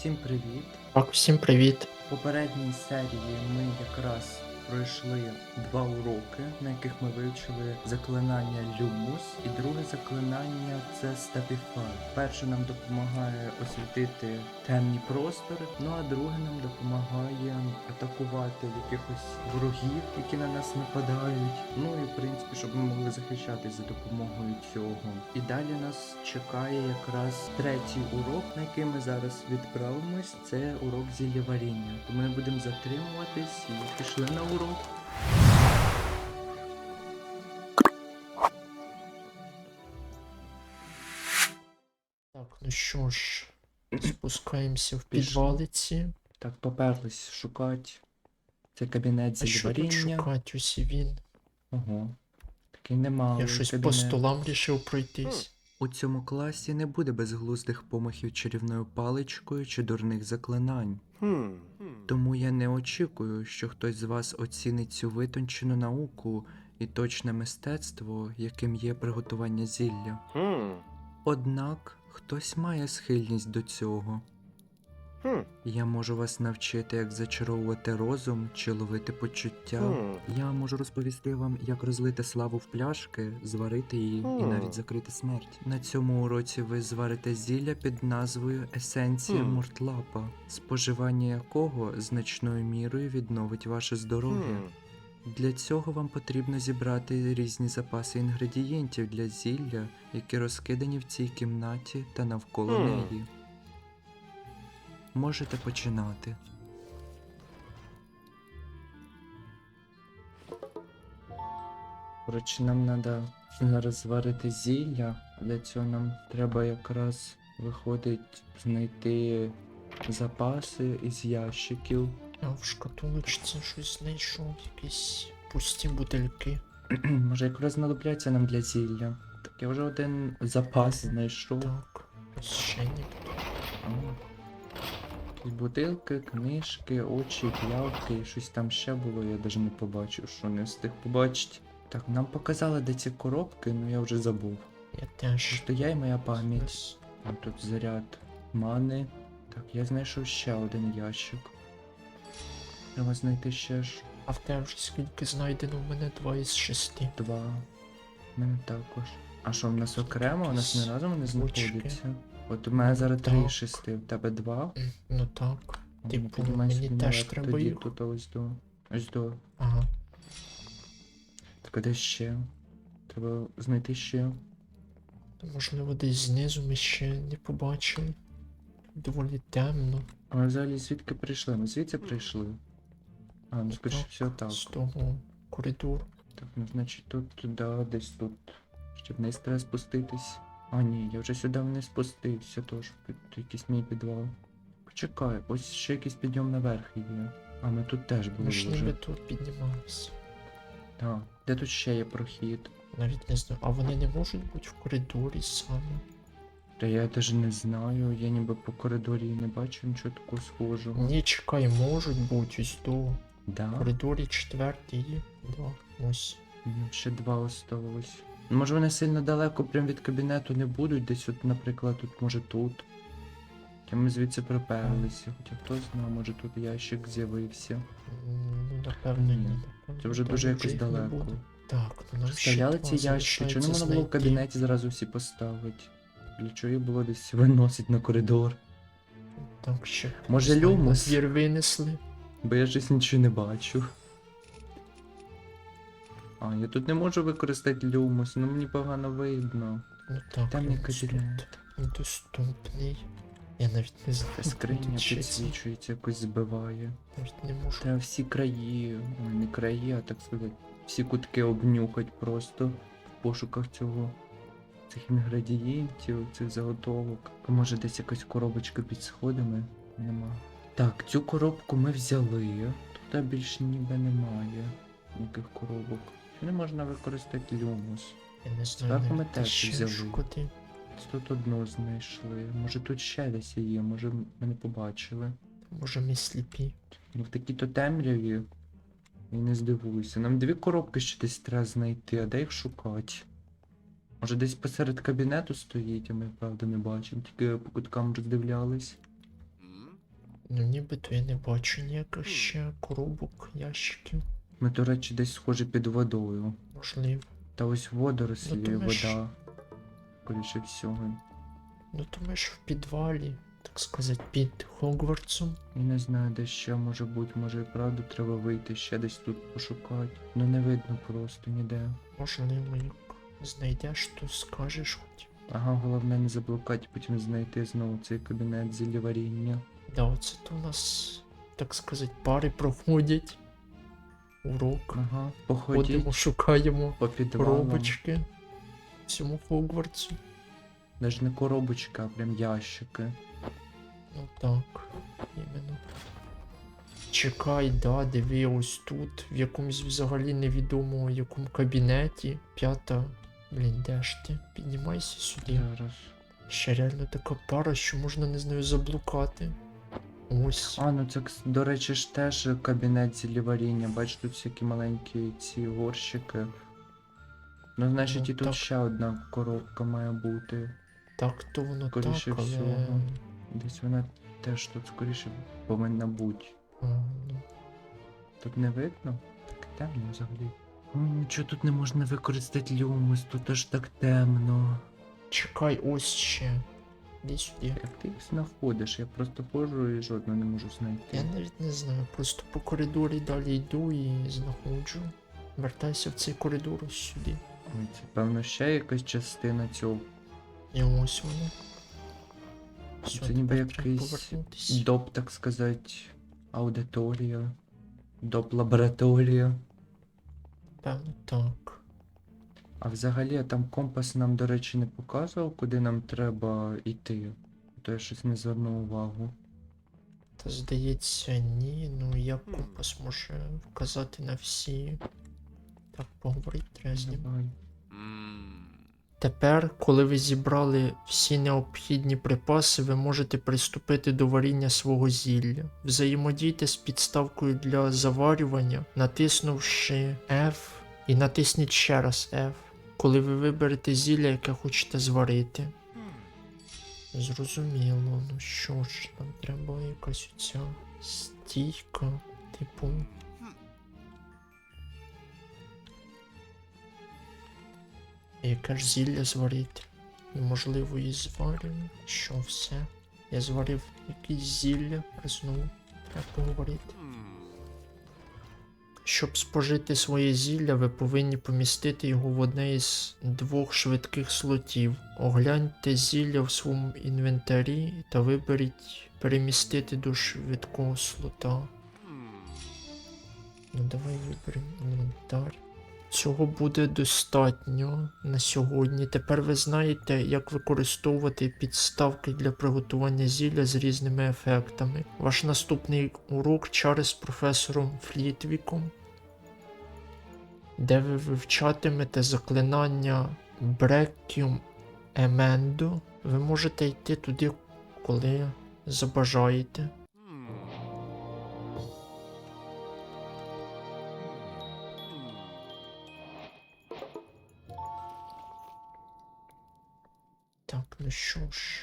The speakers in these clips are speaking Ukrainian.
Всім привіт! Так, всім привіт. В попередній серії ми якраз пройшли два уроки, на яких ми вивчили заклинання Люмус, і друге заклинання це Stepify. Перше нам допомагає освітити темні простори, ну а друге нам допомагає атакувати якихось ворогів, які на нас нападають. Ну і в принципі, щоб ми могли захищатись за допомогою цього. І далі нас чекає якраз третій урок, на який ми зараз відправимось. Це урок зілля варіння. Тому будемо затримуватись і пішли на урок. Так, ну що ж, спускаємося в підвалиці. Так, поперлись шукати. Це кабінет А що тут шукати? Ось і він. Ого. Такий немалий Я щось по кабінет. столам рішив пройтись. У цьому класі не буде безглуздих помахів чарівною паличкою чи дурних заклинань. Тому я не очікую, що хтось з вас оцінить цю витончену науку і точне мистецтво, яким є приготування зілля. Однак хтось має схильність до цього. Я можу вас навчити, як зачаровувати розум чи ловити почуття. Я можу розповісти вам, як розлити славу в пляшки, зварити її і навіть закрити смерть. На цьому уроці ви зварите зілля під назвою Есенція Хм. Мортлапа, споживання якого значною мірою відновить ваше здоров'я. Для цього вам потрібно зібрати різні запаси інгредієнтів для зілля, які розкидані в цій кімнаті та навколо Хм. неї. Можете починати. Коротше, нам треба зараз зварити зілля. Для цього нам треба якраз виходить знайти запаси із ящиків. Я в шкатулочці щось знайшов, якісь пусті бутильки. Може, якраз знадобляться нам для зілля. Так я вже один запас знайшов. Так, ще ні. Якісь бутилки, книжки, очі, п'явки, і щось там ще було, я навіть не побачив, що не встиг побачити. Так, нам показали, де ці коробки, ну я вже забув. Я теж. То я і моя пам'ять. А тут заряд мани. Так, я знайшов ще один ящик. Треба знайти ще ж А в тебе скільки знайдено? У мене два із шести. два. У мене також. А що, в нас окремо? У нас не разом вони Ручки. От у мене зараз три Так. шести, в тебе два. Ну так. Типу, ну, мені піднімай, теж треба тоді їх. Тут ось до. Ось до. Ага. Так а де ще? Треба знайти ще. Можливо, десь знизу ми ще не побачили. Доволі темно. А ми взагалі звідки прийшли? Ми звідси прийшли. А, ну скоріше все так. З того коридору. Так, ну значить тут туди, десь тут. Ще вниз треба спуститись. А ні, я вже сюди вниз спустився, тож під якийсь мій підвал. Почекай, ось ще якийсь підйом наверх є. А ми тут теж були Ми ж ніби вже. тут піднімалися. Так. Де тут ще є прохід? Навіть не знаю. А вони не можуть бути в коридорі саме. Та я навіть не знаю, я ніби по коридорі не бачу нічого такого схожого. Ні, чекай, можуть бути ось до. В коридорі четвертий є. Да, ось. Ну, Ще два осталось. Може вони сильно далеко прям від кабінету не будуть, десь от, наприклад, тут, може тут. Хоча ми звідси приперлися, хоча хто знає, може тут ящик з'явився. Ну, напевно, ні. Це вже дуже якось далеко. Так, ну Стояли ці ящики, чого не можна було в кабінеті зразу всі поставити? Для чого їх було десь виносить на коридор? Так, ще. Може, люмус? винесли. Бо я щось нічого не бачу. А, я тут не можу використати люмус, ну мені погано видно. Ну так, люмус тут недоступний. Я навіть не знаю. Та скриня підсвічується, якось збиває. Навіть не можу. Треба всі краї, ой, не краї, а так сказати, всі кутки обнюхать просто в пошуках цього. Цих інгредієнтів, цих заготовок. А може десь якась коробочка під сходами? Нема. Так, цю коробку ми взяли. Тут більше ніби немає ніяких коробок. Не можна використати люмус? Я не знаю, Зверху ми навіть теж ще взяли. шкоди. Тут одну знайшли. Може тут ще десь є, може ми не побачили. Може ми сліпі. Ну в такій то темряві. Я не здивуюся. Нам дві коробки ще десь треба знайти, а де їх шукати? Може десь посеред кабінету стоїть, а ми правда не бачимо, тільки по куткам роздивлялись. Ну нібито я не бачу ніяких ще коробок, ящиків. Ми, до речі, десь схожі під водою. Можливо. Та ось водорослі, Ну, то ми ж- вода. Скоріше всього. Ну то ми ж в підвалі, так сказати, під Хогвартсом. Я не знаю, де ще може бути, може і правда треба вийти, ще десь тут пошукати. Ну не видно просто ніде. Можливо, як знайдеш, то скажеш хоч. Ага, головне не заблукати, потім знайти знову цей кабінет зілля варіння. Да, оце то у нас, так сказати, пари проходять. Урок. Ага, походіть Ходимо, шукаємо по підвалам. коробочки. Всьому Хогвартсу. Навіть не коробочка, а прям ящики. Ну так, іменно. Чекай, да, диви ось тут, в якомусь взагалі невідомому якому кабінеті. П'ята. Блін, де ж ти? Піднімайся сюди. Зараз. Ще реально така пара, що можна не знаю заблукати. Ось. А, ну це, до речі, ж теж кабінет зілліваріння. Бач, тут всякі маленькі ці горщики. Ну, значить, Ну, і тут так. ще одна коробка має бути. Так то воно Скоріше так, але. всього. Десь вона теж тут скоріше повинна бути. А, ну, Тут не видно? Так темно взагалі. Нічого тут не можна використати люмус, тут аж так темно. Чекай, ось ще. Іди сюди. Як ти їх знаходиш? Я просто ходжу і жодного не можу знайти. Я навіть не знаю, просто по коридорі далі йду і знаходжу. Вертайся в цей коридор ось сюди. Ой, це певно ще якась частина цього. І ось воно. Все, Це ніби якийсь доп, так сказати, аудиторія. Доп лабораторія. Певно, так. А взагалі там компас нам, до речі, не показував, куди нам треба йти. То я щось не звернув увагу. Та здається, ні. Ну як компас може вказати на всі. Так, поговорити треба з ним. Тепер, коли ви зібрали всі необхідні припаси, ви можете приступити до варіння свого зілля. Взаємодійте з підставкою для заварювання, натиснувши F і натисніть ще раз F, коли ви виберете зілля, яке хочете зварити. Зрозуміло, ну що ж, нам треба якась оця стійка, типу. Яке ж зілля зварити? І можливо і зварю. Що все? Я зварив якесь зілля, знову треба поговорити. Щоб спожити своє зілля, ви повинні помістити його в одне із двох швидких слотів. Огляньте зілля в своєму інвентарі та виберіть перемістити до швидкого слота. Ну давай виберемо інвентар. Цього буде достатньо на сьогодні. Тепер ви знаєте, як використовувати підставки для приготування зілля з різними ефектами. Ваш наступний урок чари з професором Флітвіком, де ви вивчатимете заклинання Бреккіум Емендо. Ви можете йти туди, коли забажаєте. Ну що ж,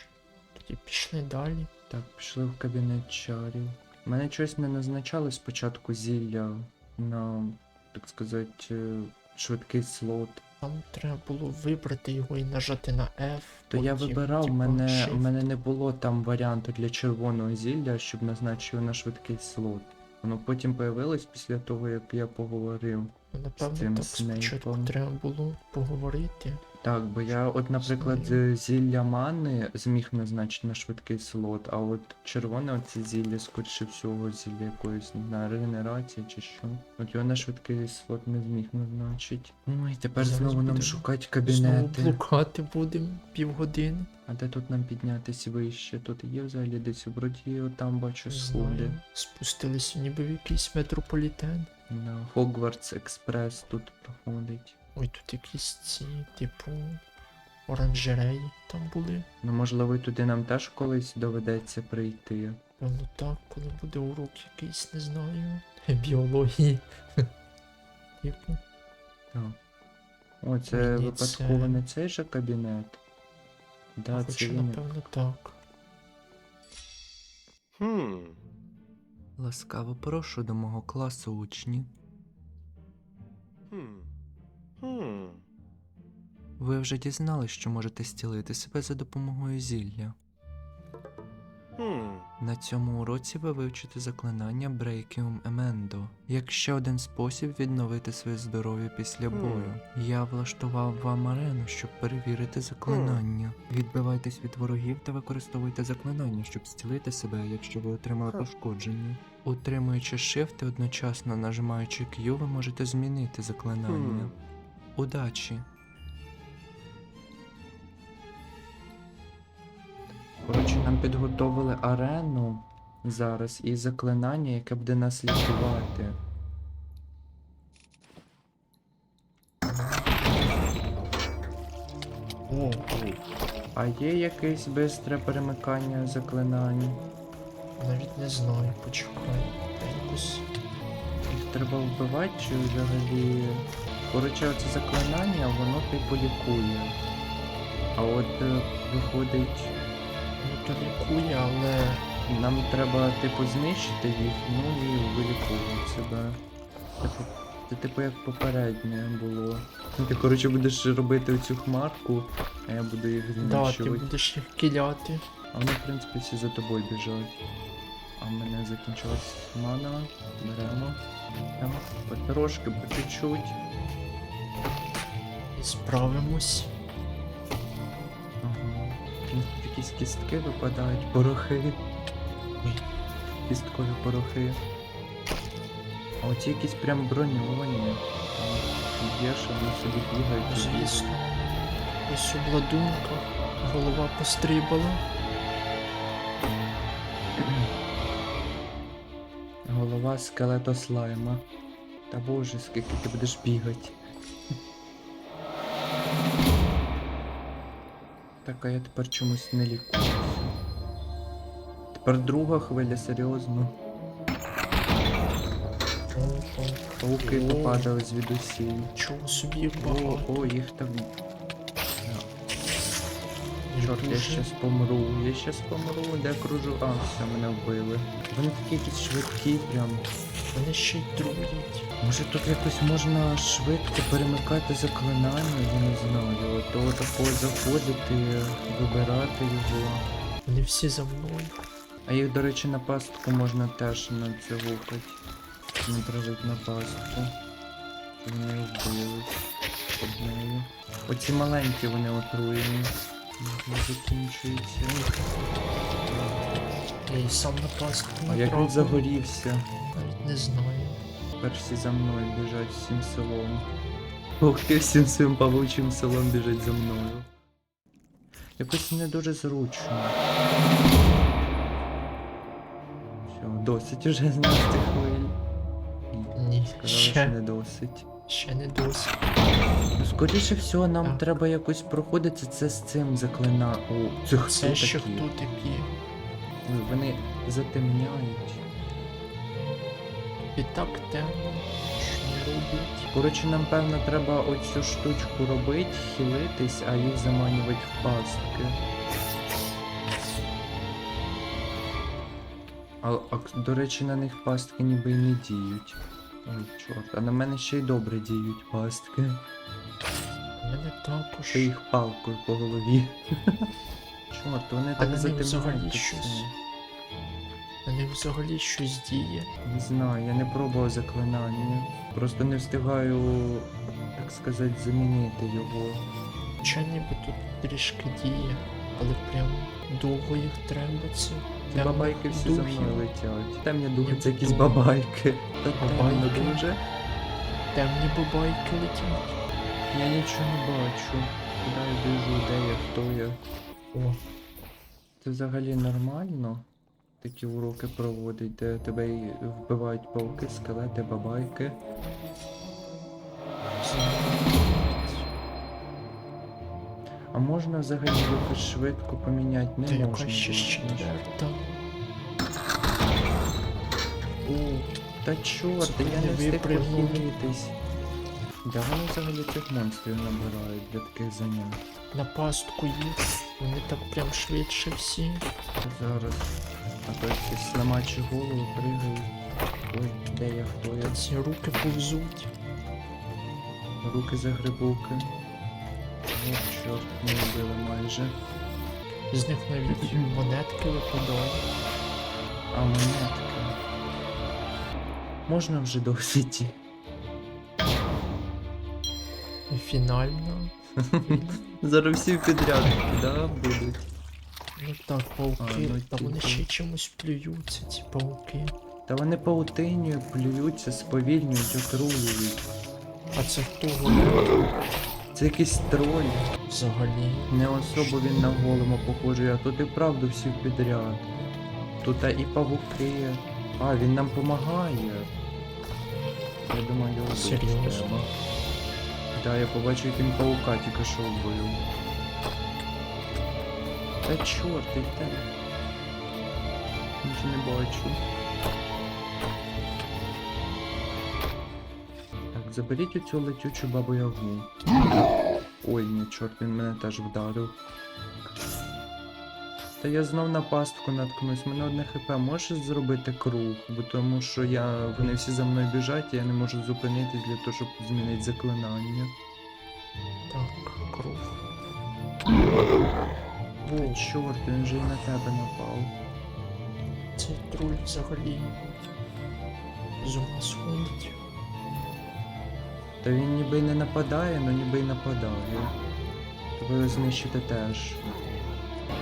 тоді пішли далі. Так, пішли в кабінет чарів. Мене щось не назначали спочатку зілля на, так сказати, е, швидкий слот. Там треба було вибрати його і нажати на F. То я вибирав, типа, мене, Shift. мене не було там варіанту для червоного зілля, щоб назначити його на швидкий слот. Воно потім появилось після того, як я поговорив. Ну, Напевно, так спочатку треба було поговорити. Так, бо я, от, наприклад, зілля мани зміг назначити на швидкий слот, а от червоне оце зілля, скоріше всього, зілля якоїсь не знаю, регенерації чи що. От його на швидкий слот не зміг назначити. Ой, тепер Зараз знову нам шукати Знову кабінети. блукати будемо півгодини. А де тут нам піднятися вище? Тут є взагалі десь вроді там бачу. Знаю. Спустилися ніби в якийсь метрополітен. На Хогвартс Експрес тут проходить. Ой, тут якісь ці, типу, оранжереї там були. Ну можливо і туди нам теж колись доведеться прийти. Певно так, коли буде урок якийсь, не знаю. Біології. Типу. Так. О, це Мені випадково це- не цей же кабінет. Да, це Хоча, він. напевно, так. Hmm. Ласкаво прошу до мого класу учні. Hmm. Hmm. Ви вже дізнались, що можете зцілити себе за допомогою зілля. Hmm. На цьому уроці ви вивчите заклинання Breakium Emendo, як ще один спосіб відновити своє здоров'я після бою. Я влаштував вам арену, щоб перевірити заклинання. Відбивайтесь від ворогів та використовуйте заклинання, щоб зцілити себе, якщо ви отримали пошкодження. Утримуючи Shift і одночасно нажимаючи Q, ви можете змінити заклинання. Удачі! Нам підготовили арену зараз і заклинання, яке буде нас лікувати. О, А є якесь бистре перемикання заклинань? навіть не знаю, почекай. Якось. Їх треба вбивати чи взагалі. Коротше, оце заклинання, воно типу лікує. А от е, виходить, лікує, але. нам треба типу знищити їх, ну і виліковувати себе. Типу, це типу як попереднє було. Ну, Ти коротше будеш робити оцю хмарку, а я буду їх Да, ти будеш їх кіляти. А вони, в принципі, всі за тобою біжать. А в мене закінчилась мана. Беремо. Там потрошки, по чуть-чуть. І справимось. Якісь кістки випадають, порохи. Ой, Кісткові порохи. А оці якісь прям броньовані. Є, що вони собі бігають. і. Звісно. Ось обладунка. Голова пострибала. Голова скелето слайма. Та боже, скільки ти будеш бігати. Так, а я тепер чомусь не лікуюся. Тепер друга хвиля, серйозно. Пауки попадали звідусіль. Чого собі їх О, багато. о, їх там. Чорт, я щас помру, я щас помру, де кружу. А, все, мене вбили. Вони такі якісь швидкі, прям. Вони ще й труять. Може тут якось можна швидко перемикати заклинання, я не знаю. До такого заходити, вибирати його. Вони всі за мною. А їх, до речі, на пастку можна теж націлукати. Натравить на пастку. Вони вбились однею. Оці маленькі вони отруєні. Не закінчуються. Я і сам на пастку А як він загорівся? Навіть не знаю. Тепер всі за мною біжать всім селом. Пауки всім своїм павучим селом біжать за мною. Якось не дуже зручно. Все, досить уже з нас цих хвиль. Ні, Сказали, що ще, не досить. ще не досить. Ну, скоріше всього, нам Так. треба якось проходити це з цим заклина. О, це хто Це такі? хто такі? Ой, Вони затемняють. І так темно. Що не робить? Коротше, нам певно треба оцю штучку робити, хилитись, а їх заманювати в пастки. А, а до речі, на них пастки ніби й не діють. Ой, чорт, а на мене ще й добре діють пастки. У мене також. Ще їх палкою по голові. Чорт, вони А так на них взагалі щось? На взагалі щось діє. Не знаю, я не пробував заклинання. Просто не встигаю, так сказати, замінити його. Хоча ніби тут трішки діє, але прям довго їх треба це. Ці бабайки всі за мною летять. Темні Ніби це якісь бабайки. Та темно Бабайки? дуже. Темні бабайки летять. Я нічого не бачу. Куди я біжу, де я, хто я. О, Це взагалі нормально? Такі уроки проводить, де тебе й вбивають пауки, скелети, бабайки. А можна взагалі якось швидко поміняти? Не Та можна. ще О, та чорт, я не встиг похилитись. Вони взагалі цих монстрів набирають для таких занять? На пастку їх. Вони так прям швидше всі. Зараз. А то якісь слимачі голови пригають. Ой, де я, хто я? Ці руки повзуть. Руки за грибуки. О, чорт, не вбили майже. З них навіть монетки випадають. А монетки. Можна вже досить. Фінально. Зараз всі підряд, да, будуть. Ну так, пауки. А, ну, Та вони типу. ще чимось плюються, ці пауки. Та вони паутиню, плюються, сповільнюють, отруюють. А це хто говорить Це якийсь троль. взагалі? Не особо він на голому похожий, а тут і правду всі підряд. Тут і павуки. А, він нам помагає. Я думаю, його Серйозно? Да, я побачив, він паука тільки що вбив. Та чорт, і те. Нічого не бачу. Так, заберіть оцю летючу бабу ягу. Ой, ні, чорт, він мене теж вдарив. Та я знов на пастку наткнусь, мене одне хп можеш зробити круг, бо тому що я. Вони всі за мною біжать, і я не можу зупинитись для того, щоб змінити заклинання. Так, кров. О, чорт, він вже і на тебе напав. Цей троль взагалі з ума сходить. Та він ніби й не нападає, але ніби й нападає. Тобі його знищити теж.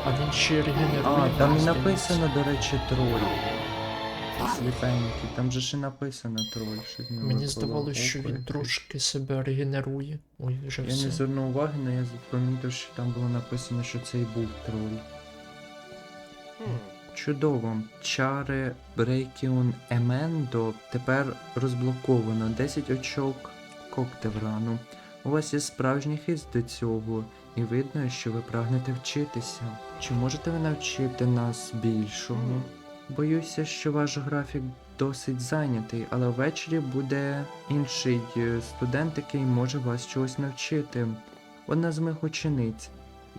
А він ще регенерує. А, там і написано, до речі, троль. Сліпенький, там же ще написано троль. щось не Мені випало. здавалося, що він трошки себе регенерує. Ой, вже Я все. не звернув уваги, але я помітив, що там було написано, що це і був троль. Чудово. Чари Брейкіон Емендо тепер розблоковано 10 очок Коктеврану. У вас є справжній хист до цього, і видно, що ви прагнете вчитися. Чи можете ви навчити нас більшому? Боюся, що ваш графік досить зайнятий, але ввечері буде інший е, студент, який може вас чогось навчити. Одна з моїх учениць,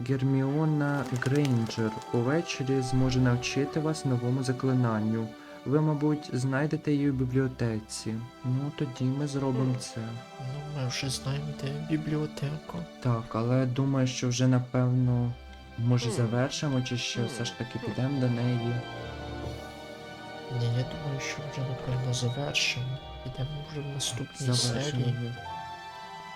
Герміона Грейнджер, увечері зможе навчити вас новому заклинанню. Ви, мабуть, знайдете її в бібліотеці. Ну, тоді ми зробимо це. Ну, ми вже знаємо, де бібліотека. Так, але думаю, що вже напевно може завершимо, чи ще все ж таки підемо до неї. Ні, я думаю, що вже напевно завершимо. Підемо вже в наступній Завершимо. серії.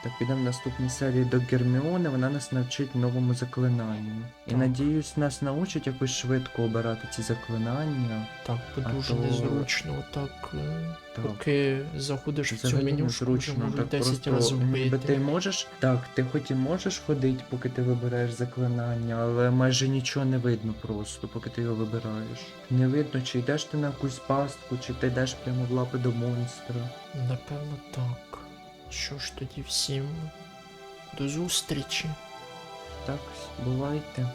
Так, підемо в наступній серії до Герміони, вона нас навчить новому заклинанню. І Так. надіюсь, нас научить якось швидко обирати ці заклинання. Так, бо А дуже то- незручно, так, е, Так. поки заходиш в цю Взагалі менюшку, вже незручно, можуть так 10 просто разів ніби ти можеш. Так, ти хоч і можеш ходити, поки ти вибираєш заклинання, але майже нічого не видно просто, поки ти його вибираєш. Не видно, чи йдеш ти на якусь пастку, чи ти йдеш прямо в лапи до монстра. Напевно, так. Що ж тоді всім до зустрічі. Так, бувайте.